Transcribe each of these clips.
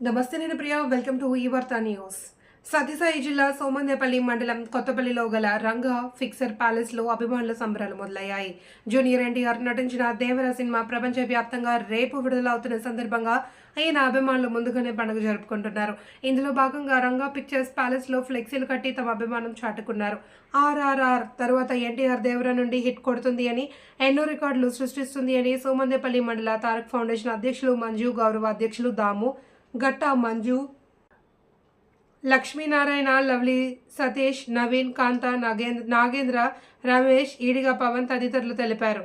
నమస్తే నేను Priya welcome to ఈ వార్త న్యూస్ సత్యసాయి జిల్లా సోమందేపల్లి మండలం కొత్తపల్లిలో గల రంగా ఫిక్సర్ ప్యాలెస్లో అభిమానుల సంబరాలు మొదలయ్యాయి. జూనియర్ ఎన్టీఆర్ నటించిన దేవర సినిమా ప్రపంచవ్యాప్తంగా రేపు విడుదలవుతున్న సందర్భంగా ఆయన అభిమానులు ముందుగానే పండుగ జరుపుకుంటున్నారు. ఇందులో భాగంగా రంగా పిక్చర్స్ ప్యాలెస్లో ఫ్లెక్సీలు కట్టి తమ అభిమానం చాటుకున్నారు. ఆర్ఆర్ఆర్ తర్వాత ఎన్టీఆర్ దేవర నుండి హిట్ కొడుతుంది అని ఎన్నో రికార్డులు సృష్టిస్తుంది అని సోమందేపల్లి మండల తారక్ ఫౌండేషన్ అధ్యక్షులు మంజు గౌరవ అధ్యక్షులు దాము గట్టా మంజు లక్ష్మీనారాయణ లవ్లీ సతీష్ నవీన్ కాంత నాగేంద్ర నాగేంద్ర రమేష్ ఈడిగా పవన్ తదితరులు తెలిపారు.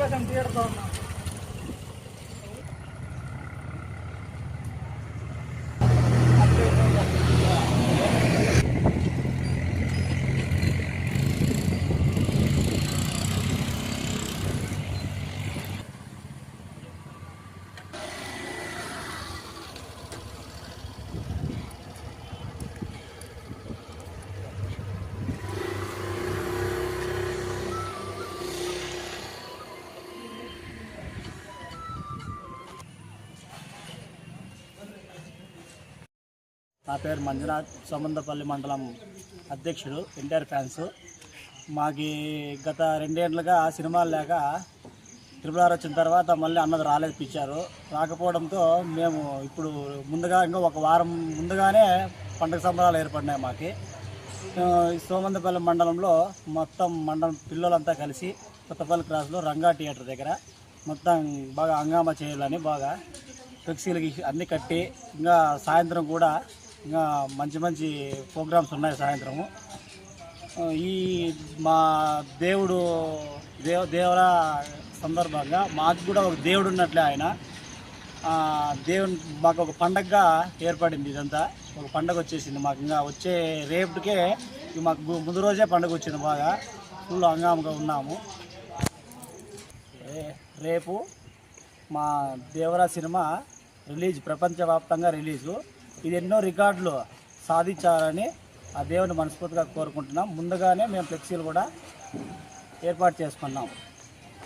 చెప్పేసాం థియేటర్తో నా పేరు మంజునాథ్ సోమందపల్లి మండలం అధ్యక్షుడు ఎన్టీఆర్ ఫ్యాన్స్. మాకు గత రెండేళ్ళుగా సినిమాలు లేక ట్రిపుల్ ఆర్ వచ్చిన తర్వాత మళ్ళీ అన్నది రాలేదు పిచ్చారు. రాకపోవడంతో మేము ఇప్పుడు ముందుగా ఇంకా ఒక వారం ముందుగానే పండుగ సంబరాలు ఏర్పడినాయి మాకు. సోమందపల్లి మండలంలో మొత్తం మండలం పిల్లలంతా కలిసి కొత్తపల్లి క్రాస్లో రంగా థియేటర్ దగ్గర మొత్తం బాగా హంగామా చేయాలని బాగా ఫ్లెక్సీలకి అన్నీ కట్టి ఇంకా సాయంత్రం కూడా ఇంకా మంచి మంచి ప్రోగ్రామ్స్ ఉన్నాయి సాయంత్రము. ఈ మా దేవుడు దేవ దేవర సందర్భంగా మాకు కూడా ఒక దేవుడు ఉన్నట్లే ఆయన. దేవుని మాకు ఒక పండగగా ఏర్పడింది ఇదంతా. ఒక పండగ వచ్చేసింది మాకు. ఇంకా వచ్చే రేపుకే మాకు ముందు రోజే పండగ వచ్చింది బాగా. ఫుల్ అంగామంగా ఉన్నాము. రేపు మా దేవరా సినిమా రిలీజ్ ప్రపంచవ్యాప్తంగా రిలీజు. ఇది ఎన్నో రికార్డులు సాధించాలని ఆ దేవుని మనస్ఫూర్తిగా కోరుకుంటున్నాం. ముందుగానే మేము ఫ్లెక్సీలు కూడా ఏర్పాటు చేసుకున్నాం.